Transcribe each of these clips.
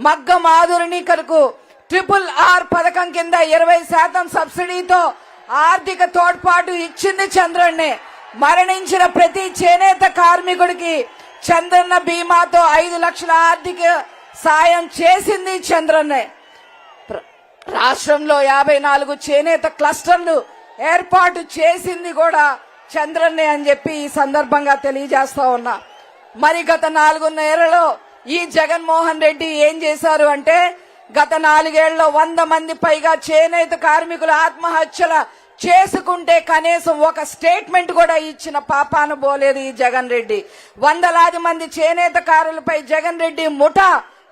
మగ్గం ఆధునికలకు triple R పథకం కింద ఇరవై శాతం సబ్సిడీతో ఆర్థిక తోడ్పాటు ఇచ్చింది చంద్రన్నే మరణించిన ప్రతి చేనేత కార్మికుడికి చంద్రన్న బీమాతో ఐదు లక్షల ఆర్థిక సాయం చేసింది చంద్రన్నే రాష్ట్రంలో యాభై నాలుగు చేనేత క్లస్టర్లు ఏర్పాటు చేసింది కూడా చంద్రన్నే అని చెప్పి ఈ సందర్భంగా తెలియజేస్తా ఉన్నా. మరి గత నాలుగున్నరేళ్ళలో ఈ జగన్మోహన్ రెడ్డి ఏం చేశారు అంటే గత నాలుగేళ్ళలో వంద మంది పైగా చేనేత కార్మికులు ఆత్మహత్యల చేసుకుంటే కనీసం ఒక స్టేట్మెంట్ కూడా ఇచ్చిన పాపాను పోలేదు ఈ జగన్ రెడ్డి. వందలాది మంది చేనేతకారులపై జగన్ రెడ్డి ముఠా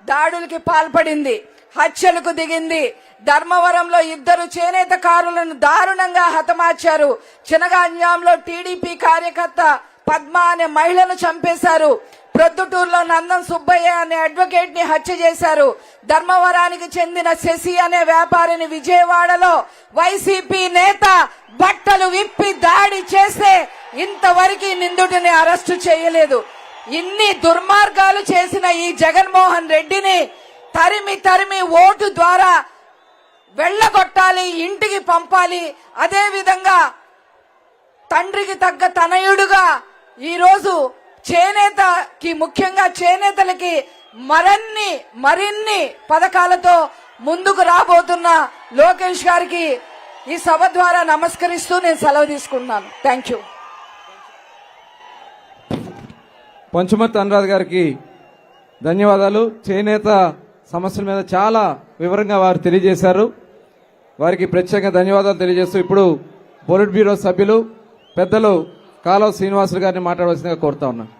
దాడులకి పాల్పడింది హత్యలకు దిగింది. ధర్మవరంలో ఇద్దరు చేనేతకారులను దారుణంగా హతమార్చారు. చినగాంజాంలో టీడీపీ కార్యకర్త పద్మ అనే మహిళను చంపేశారు. ప్రొద్దుటూరులో నందం సుబ్బయ్య అనే అడ్వకేట్ని హత్య చేశారు. ధర్మవరానికి చెందిన శశి అనే వ్యాపారిని విజయవాడలో వైసీపీ నేత బట్టలు విప్పి దాడి చేస్తే ఇంతవరకు నిందితుడిని అరెస్టు చేయలేదు. ఇన్ని దుర్మార్గాలు చేసిన ఈ జగన్మోహన్ రెడ్డిని తరిమి తరిమి ఓటు ద్వారా వెళ్ళగొట్టాలి ఇంటికి పంపాలి. అదే విధంగా తండ్రికి తగ్గ తనయుడుగా ఈరోజు చేనేతకి ముఖ్యంగా చేనేతలకి మరన్ని మరిన్ని పథకాలతో ముందుకు రాబోతున్న లోకేష్ గారికి ఈ సభ ద్వారా నమస్కరిస్తూ నేను సెలవు తీసుకుంటున్నాను. థ్యాంక్ యూ పంచుమత్ అనురాధ్ గారికి ధన్యవాదాలు. చేనేత సమస్యల మీద చాలా వివరంగా వారు తెలియజేశారు. వారికి ప్రత్యేక ధన్యవాదాలు తెలియజేస్తూ ఇప్పుడు పొలిట్ బ్యూరో సభ్యులు పెద్దలు కాలువ శ్రీనివాసులు గారిని మాట్లాడవలసిందిగా కోరుతా ఉన్నాను.